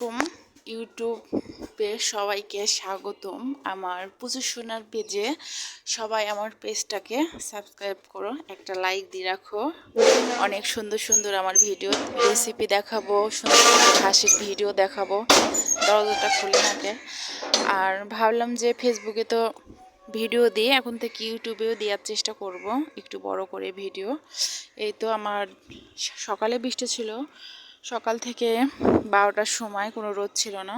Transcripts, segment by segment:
আসসালামাইকুম ইউটিউবে সবাইকে স্বাগতম। আমার পুজো সোনার পেজে সবাই আমার পেজটাকে সাবস্ক্রাইব করো, একটা লাইক দিয়ে রাখো। অনেক সুন্দর সুন্দর আমার ভিডিও রেসিপি দেখাবো, সুন্দর সুন্দর হাসির ভিডিও দেখাবো, দরজাটা খুলে থাকে আর ভাবলাম যে ফেসবুকে তো ভিডিও দিয়ে এখন থেকে ইউটিউবেও দেওয়ার চেষ্টা করব, একটু বড় করে ভিডিও। এই তো আমার সকালে বৃষ্টি ছিল সকাল থেকে বারোটার সময় কোনো রোদ ছিল না।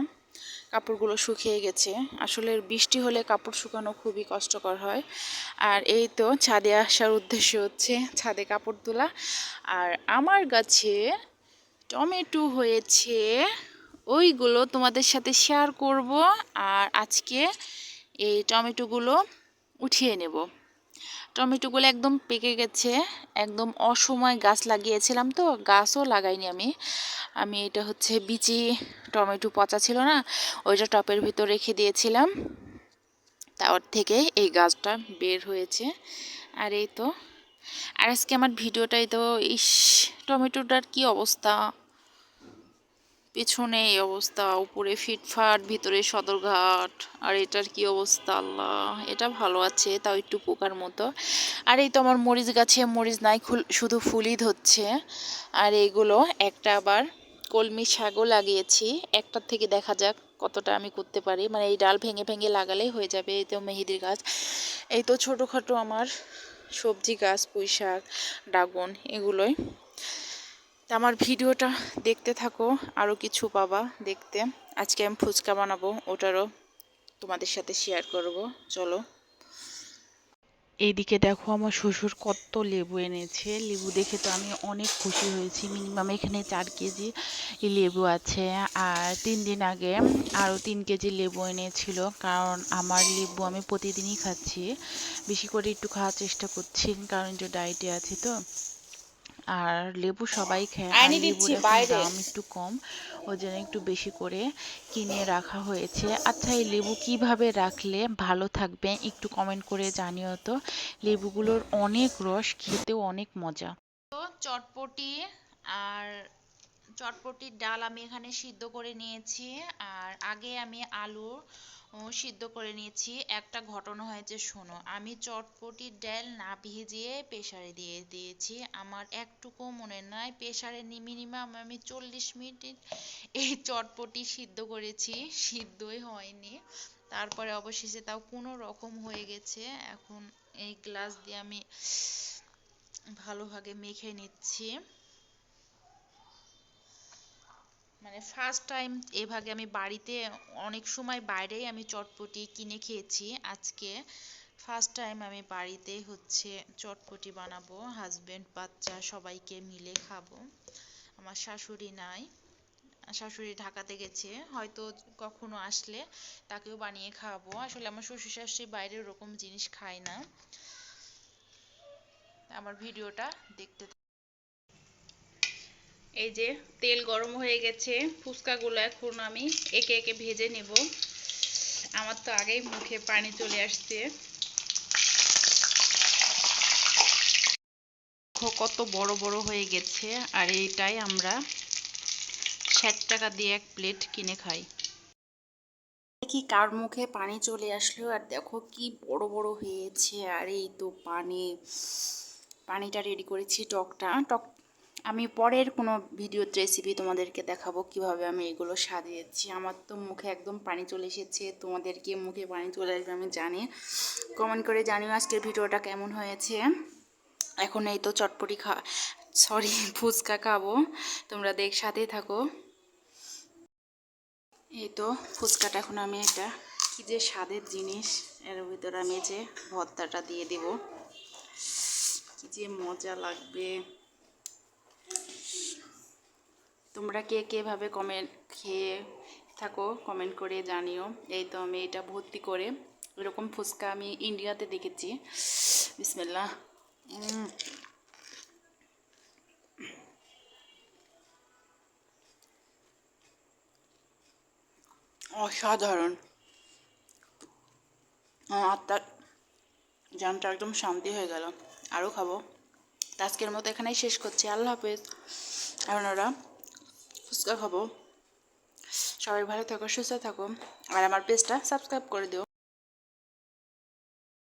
কাপড়গুলো শুকিয়ে গেছে। আসলে বৃষ্টি হলে কাপড় শুকানো খুবই কষ্টকর হয়। আর এই তো ছাদে আসার উদ্দেশ্য হচ্ছে ছাদে কাপড় তোলা। আর আমার গাছে টমেটো হয়েছে। ওইগুলো তোমাদের সাথে শেয়ার করব। আর আজকে এই টমেটোগুলো উঠিয়ে নেব। টমেটোগুলো একদম পেকে গেছে, একদম অসময় গাছ লাগিয়েছিলাম তো, গাছও লাগাইনি আমি। আমি এটা হচ্ছে বিচি টমেটো পচা ছিল না, ওইটা টপের ভিতর রেখে দিয়েছিলাম। তার থেকে এই গাছটা বের হয়েছে। আর এই তো, আর আজকে আমার ভিডিওটাই তো, ইস, টমেটোটার কি অবস্থা? পেছনে এই অবস্থা, উপরে ফিটফাট, ভিতরে সদরঘাট, আর এটার কি অবস্থা আল্লাহ, এটা ভালো আছে, তাও একটু পোকার মতো। আর এই তো আমার মরিচ গাছে, মরিচ নাই শুধু ফুলই ধরছে। আর এইগুলো একটা আবার কলমি শাকও লাগিয়েছি, একটার থেকে দেখা যাক কতটা আমি করতে পারি। মানে এই ডাল ভেঙে ভেঙে লাগালেই হয়ে যাবে এই তো মেহেদির গাছ। এই তো ছোটোখাটো আমার সবজি গাছ, পুঁই শাক ড্রাগন এগুলোই। তা আমার ভিডিওটা দেখতে থাকো আরও কিছু পাবা দেখতে। আজকে আমি ফুচকা বানাবো, ওটারও তোমাদের সাথে শেয়ার করব, চলো। এইদিকে দেখো আমার শ্বশুর কত লেবু এনেছে। লেবু দেখে তো আমি অনেক খুশি হয়েছি। মিনিমাম এখানে চার কেজি লেবু আছে। আর তিন দিন আগে আরও তিন কেজি লেবু এনেছিল, কারণ আমার লেবু আমি প্রতিদিনই খাচ্ছি। বেশি করে একটু খাওয়ার চেষ্টা করছি, কারণ যে ডায়েটে আছি তো। আর লেবু সবাই খায় আর লেবুর দাম একটু কম ওই জন্য একটু বেশি করে কিনে রাখা হয়েছে। আচ্ছা এই লেবু কীভাবে রাখলে ভালো থাকবে একটু কমেন্ট করে জানিও তো। লেবুগুলোর অনেক রস খেতেও অনেক মজা। তো চটপটি আর চটপটির ডাল আমি এখানে সিদ্ধ করে নিয়েছি। আর আগে আমি আলু সিদ্ধ করে নিয়েছি। একটা ঘটনা হয়েছে, শোনো। আমি চটপটির ডাল না ভিজিয়ে প্রেসারে দিয়ে দিয়েছি। আমার একটুকু মনে নাই, প্রেসারে মিনিমাম আমি চল্লিশ মিনিট এই চটপটি সিদ্ধ করেছি। সিদ্ধই হয়নি। তারপরে অবশেষে তাও কোনো রকম হয়ে গেছে। এখন এই গ্লাস দিয়ে আমি ভালোভাবে মেখে নিচ্ছি। মানে ফার্স্ট টাইম এভাবে আমি বাড়িতে অনেক সময় বাইরেই আমি চটপটি কিনে খেয়েছি। আজকে ফার্স্ট টাইম আমি বাড়িতে হচ্ছে চটপটি বানাবো হাজব্যান্ড বাচ্চা সবাইকে মিলে খাব। আমার শাশুড়ি নাই, শাশুড়ি ঢাকাতে গেছে, হয়তো কখনো আসলে তাকেও বানিয়ে খাওয়াবো। আসলে আমার শ্বশুর শাশুড়ি বাইরে ওরকম জিনিস খায় না। আমার ভিডিওটা দেখতে এই যে তেল গরম হয়ে গেছে, ফুচকাগুলো এখন আমি একে একে ভেজে নেব। আমার তো আগেই মুখে পানি চলে আসছে। কত বড় বড় হয়ে গেছে, আর এইটাই আমরা ষাট টাকা দিয়ে এক প্লেট কিনে খাই। দেখি কার মুখে পানি চলে আসলো, আর দেখো কি বড় বড় হয়েছে। আর এই তো পানি, পানিটা রেডি করেছি টকটা। টক আমি পরের কোনো ভিডিওর রেসিপি তোমাদেরকে দেখাবো কীভাবে আমি এগুলো সাজিয়েছি। আমার তো মুখে একদম পানি চলে এসেছে, তোমাদেরকে মুখে পানি চলে আসবে আমি জানি। কমেন্ট করে জানিও আজকের ভিডিওটা কেমন হয়েছে। এখন এই তো চটপটি খা সরি ফুচকা খাব। তোমরা দেখ সাথে থাকো। এই তো ফুচকাটা এখন আমি এটা কী যে স্বাদের জিনিস। এর ভিতরে আমি যে ভর্তাটা দিয়ে দেব। কী যে মজা লাগবে। তোমরা কে কেভাবে কমেন্ট খেয়ে থাকো কমেন্ট করে জানিও। এই তো আমি এটা ভর্তি করে এরকম ফুচকা আমি ইন্ডিয়াতে দেখেছি। বিসমিল্লা অসাধারণ। আত্মার জানটা একদম শান্তি হয়ে গেল। আরও খাব। আজকের মতো এখানেই শেষ করছি। আল্লাহ হাফেজ। ওরা ফুচকা খাব। সবাই ভালো থাকো সুস্থ থাকো। আর আমার পেজটা সাবস্ক্রাইব করে দিও।